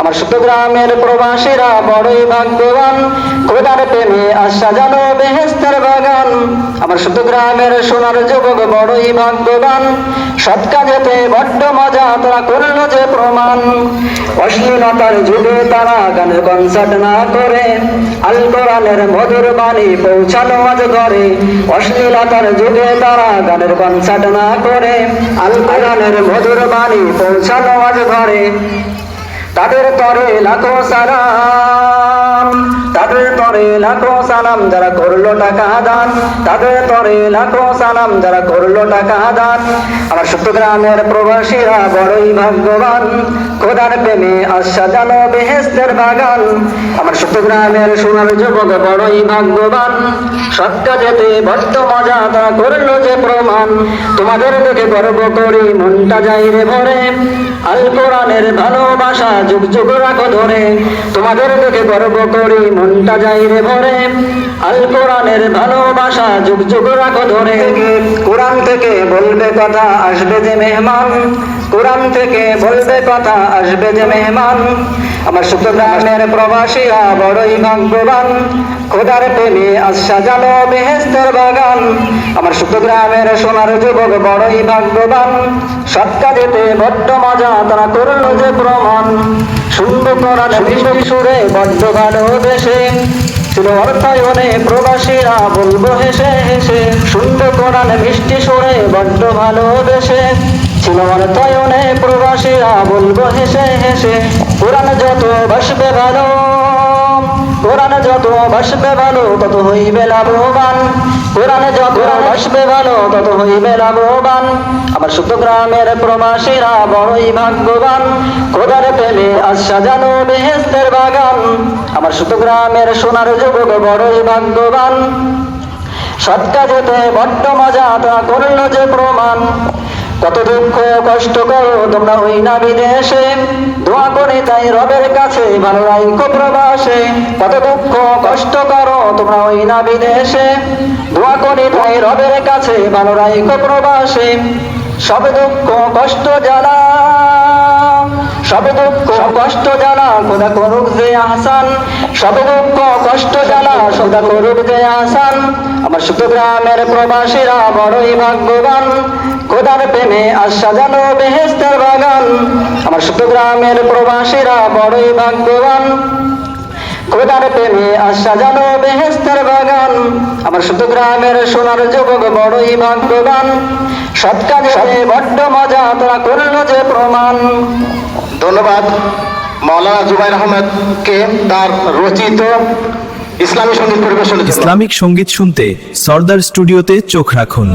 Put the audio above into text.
আমার শুদ্ধ গ্রামের প্রবাসীরা বড়ই ভাগ্যবান। খোদার প্রেমে আশা জানো বেহেস্তের বাগান? আমার গ্রামের সোনার যুবক বড়ই ভাগ্যবান। সৎ কাজেতে বড্ড মজা তারা করল যে প্রমাণ। অশ্লীলতার যুগে তারা গানের কনসার্ট না করে, আল কোরআনের মধুর বাণী পৌঁছানো আজ ঘরে। অশ্লীলতার যুগে তারা গানের কনসার্ট না করে, আল কোরআনের মধুর বাণী পৌঁছানো আজ ঘরে। তাদের তরে লাখো সালাম তাদের তরে লাখো সালাম যারা করল টাকা দান। তাদের তরে লাখো সালাম যারা করল টাকা দান। আমার সত্যগ্রামের প্রবাসীরা বড়ই ভাগ্যবান। খোদার প্রেমে আশা বেহেস্তের বাগান। আমার সত্যগ্রামের সোনার যুবক বড়ই ভাগ্যবান। সৎ কাজেতে বড্ড মজা তারা করল যে প্রমাণ। তোমাদের দেখে গর্ব করি, মনটা যাই রে ভরে। আল কোরআনের ভালোবাসা যুগ যুগ রাখো ধরে। তোমাদের দেখে গর্ব করি মনটা যাই রে ভরে। আল কোরআনের ভালোবাসা যুগ যুগ রাখো ধরে। কোরআন থেকে বলবে কথা আসবে যে মেহমান। কোরআন থেকে বলবে কথা আসবে যে মেহমান। আমার গ্রামের প্রবাসীরা বড়ই ভাগ্যবান। খোদার প্রেমে আশা জানো বেহেস্তের বাগান। আমার শুদ্ধ সোনার যুবক বড়ই ভাগ্যবান। সৎ কাজেতে বড্ড মজা তারা করল যে প্রমাণ। সুন্দর মিষ্টি সুরে, বড্ড ভালো দেশে ছিল অর্থায়নে প্রবাসীরা বলব হেসে হেসে সুন্দর করার মিষ্টি সুরে, বড্ড ভালো দেশে। ছিল অর্থায়নে প্রবাসীরা বলব হেসে হেসে, কোরআন যত বাসবে ভালো, কোরআন যত বাসবে ভালো, তত হইবে লাভবান। কোরআন যত বাসবে ভালো, তত হইবে লাভবান। আমার গ্রামের প্রবাসীরা বড়ই ভাগ্যবান। খোদার প্রেমে আশা জানো বেহেস্তের বাগান। আমার গ্রামের সোনার যুবক বড়ই ভাগ্যবান। সৎ কাজেতে বড্ড মজা তা করল যে প্রমাণ। কত দুঃখ কষ্ট করো তোমরা ওই না বিদেশে দোয়া করে তাই রবের কাছে ভালো রাইকো প্রবাসে। কত দুঃখ কষ্ট করো তোমরা ওই না বিদেশে দোয়া করে তাই রবের কাছে ভালো রাইকো প্রবাসে। সব দুঃখ কষ্ট জ্বালা সব দুঃখ কষ্ট জ্বালা খোদা করুক যে আসান সব দুঃখ কষ্ট জ্বালা সদা করুক যে আসান আমার শুধু গ্রামের প্রবাসীরা বড়ই ভাগ্যবান। খোদার প্রেমে আশা জানো বেহেস্তের বাগান। আমার শুধু গ্রামের প্রবাসীরা বড়ই ভাগ্যবান। খোদার প্রেমে আশা জানো বেহেস্তের বাগান আমার শুধু গ্রামের সোনার যুবক বড়ই ভাগ্যবান। সৎ কাজে বড্ড মজা তোরা করল যে প্রমাণ। ধন্যবাদ মাওলানা জুবাইর আহমেদকে তার রচিত ইসলামী সংগীত পরিবেশনের জন্য। ইসলামিক সংগীত শুনতে সর্দার স্টুডিওতে চোখ রাখুন।